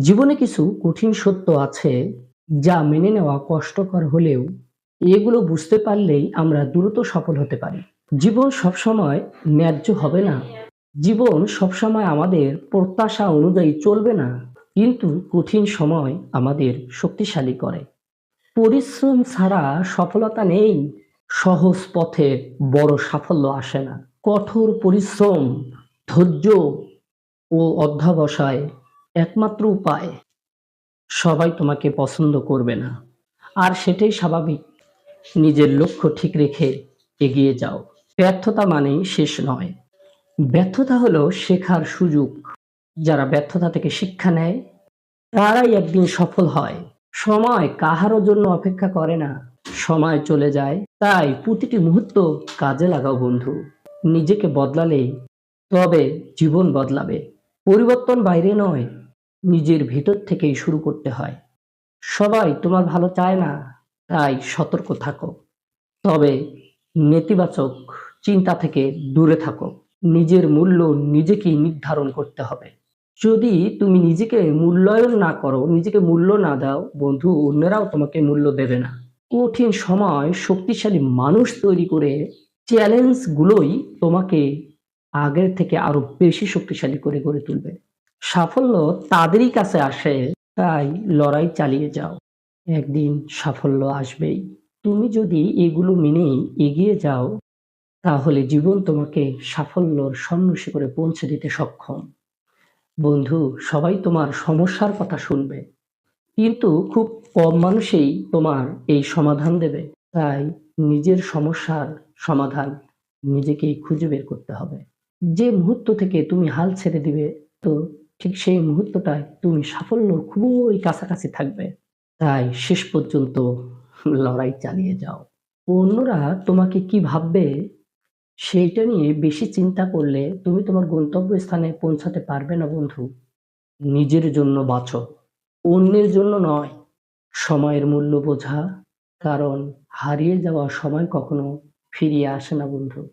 জীবনে কিছু কঠিন সত্য আছে যা মেনে নেওয়া কষ্টকর হলেও এগুলো বুঝতে পারলেই আমরা দ্রুত সফল হতে পারি। জীবন সবসময় ন্যায্য হবে না। জীবন সবসময় আমাদের প্রত্যাশা অনুযায়ী চলবে না। কিন্তু কঠিন সময় আমাদের শক্তিশালী করে। পরিশ্রম ছাড়া সফলতা নেই। সহজ পথে বড় সাফল্য আসে না। কঠোর পরিশ্রম, ধৈর্য ও অধ্যাবসায় একমাত্র উপায়, সবাই তোমাকে পছন্দ করবে না। আর সেটাই স্বাভাবিক, নিজের লক্ষ্য ঠিক রেখে এগিয়ে যাও। ব্যর্থতা মানেই শেষ নয়। ব্যর্থতা হলো শেখার সুযোগ। যারা ব্যর্থতা থেকে শিক্ষা নেয়, তারাই একদিন সফল হয়। সময় কাহারও জন্য অপেক্ষা করে না। সময় চলে যায়, তাই প্রতিটি মুহূর্ত কাজে লাগাও বন্ধু। নিজেকে বদলালেই তবে জীবন বদলাবে। পরিবর্তন বাইরে নয় নিজের ভিতর থেকেই শুরু করতে হয়। সবাই তোমার ভালো চায় না, তাই সতর্ক থাকো। তবে নেতিবাচক চিন্তা থেকে দূরে থাকো। নিজের মূল্য নিজেকেই নির্ধারণ করতে হবে। যদি তুমি নিজেকে মূল্যায়ন না করো, নিজেকে মূল্য না দাও, বন্ধু, অন্যরাও তোমাকে মূল্য দেবে না। কঠিন সময় শক্তিশালী মানুষ তৈরি করে চ্যালেঞ্জগুলোই তোমাকে আগের থেকে আরও বেশি শক্তিশালী করে গড়ে তুলবে। সাফল্য তাদেরই কাছে আসে, তাই লড়াই চালিয়ে যাও। একদিন সাফল্য আসবেই। তুমি যদি এগুলো মেনেই এগিয়ে যাও, তাহলে জীবন তোমাকে সাফল্যর করে পৌঁছে দিতে সক্ষম। বন্ধু, সবাই তোমার সমস্যার কথা শুনবে। কিন্তু খুব কম মানুষই তোমার এই সমাধান দেবে। তাই নিজের সমস্যার সমাধান নিজেকেই খুঁজে বের করতে হবে। যে মুহূর্ত থেকে তুমি হাল ছেড়ে দিবে, তো ঠিক সেই মুহূর্তটায় তুমি সাফল্যর খুবই কাছাকাছি থাকবে। তাই শেষ পর্যন্ত লড়াই চালিয়ে যাও। অন্যরা তোমাকে কি ভাববে সেইটা নিয়ে বেশি চিন্তা করলে তুমি তোমার গন্তব্যস্থানে পৌঁছাতে পারবে না, বন্ধু। নিজের জন্য বাঁচো, অন্যের জন্য নয়। সময়ের মূল্য বোঝা, কারণ হারিয়ে যাওয়া সময় কখনো ফিরিয়ে আসে না, বন্ধু।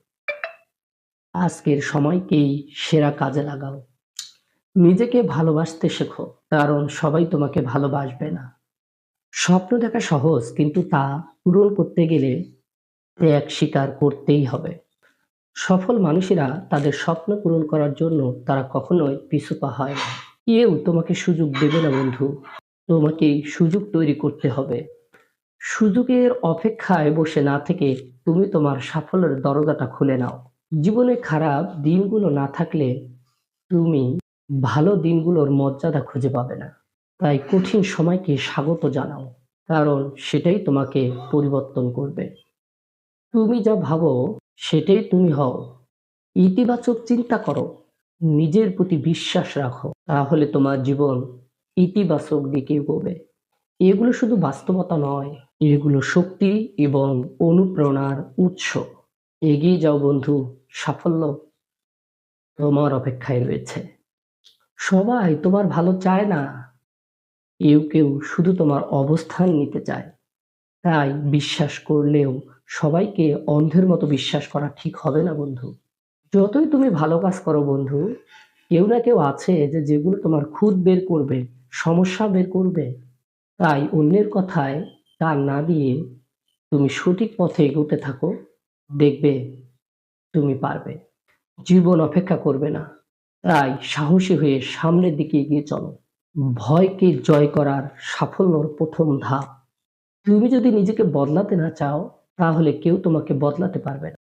আজকের সময়কেই সেরা কাজে লাগাও। নিজেকে ভালোবাসতে শেখো, কারণ সবাই তোমাকে ভালোবাসবে না। স্বপ্ন দেখা সহজ, কিন্তু তা পূরণ করতে গেলে ত্যাগ স্বীকার করতেই হবে। সফল মানুষেরা তাদের স্বপ্ন পূরণ করার জন্য তারা কখনোই পিছুপা হয় না। কেউ তোমাকে সুযোগ দেবে না, বন্ধু। তোমাকে সুযোগ তৈরি করতে হবে। সুযোগের অপেক্ষায় বসে না থেকে তুমি তোমার সাফল্যের দরজাটা খুলে নাও। জীবনে খারাপ দিনগুলো না থাকলে তুমি ভালো দিনগুলোর মর্যাদা খুঁজে পাবে না। তাই কঠিন সময়কে স্বাগত জানাও, কারণ সেটাই তোমাকে পরিবর্তন করবে। তুমি যা ভাবো, সেটাই তুমি হও। ইতিবাচক চিন্তা করো, নিজের প্রতি বিশ্বাস রাখো, তাহলে তোমার জীবন ইতিবাচক দিকে এগোবে। এগুলো শুধু বাস্তবতা নয়, এগুলো শক্তি এবং অনুপ্রেরণার উৎস। এগিয়ে যাও বন্ধু, সাফল্য তোমার অপেক্ষায় রয়েছে। সবাই তোমার ভালো চায় না। কেউ কেউ শুধু তোমার অবস্থান নিতে চায়। তাই বিশ্বাস করলেও সবাইকে অন্ধের মতো বিশ্বাস করা ঠিক হবে না, বন্ধু। যতই তুমি ভালো কাজ করো, বন্ধু, কেউ না কেউ আছে যে যেগুলো তোমার খুদ বের করবে, সমস্যা বের করবে। তাই অন্যের কথায় কান না দিয়ে তুমি সঠিক পথে এগোতে থাকো, দেখবে তুমি পারবে। জীবন অপেক্ষা করবে না। তাই সাহসী হয়ে সামনের দিকে এগিয়ে চলো। ভয়কে জয় করার সাফল্যর প্রথম ধাপ। তুমি যদি নিজেকে বদলাতে না চাও, তাহলে কেউ তোমাকে বদলাতে পারবে না।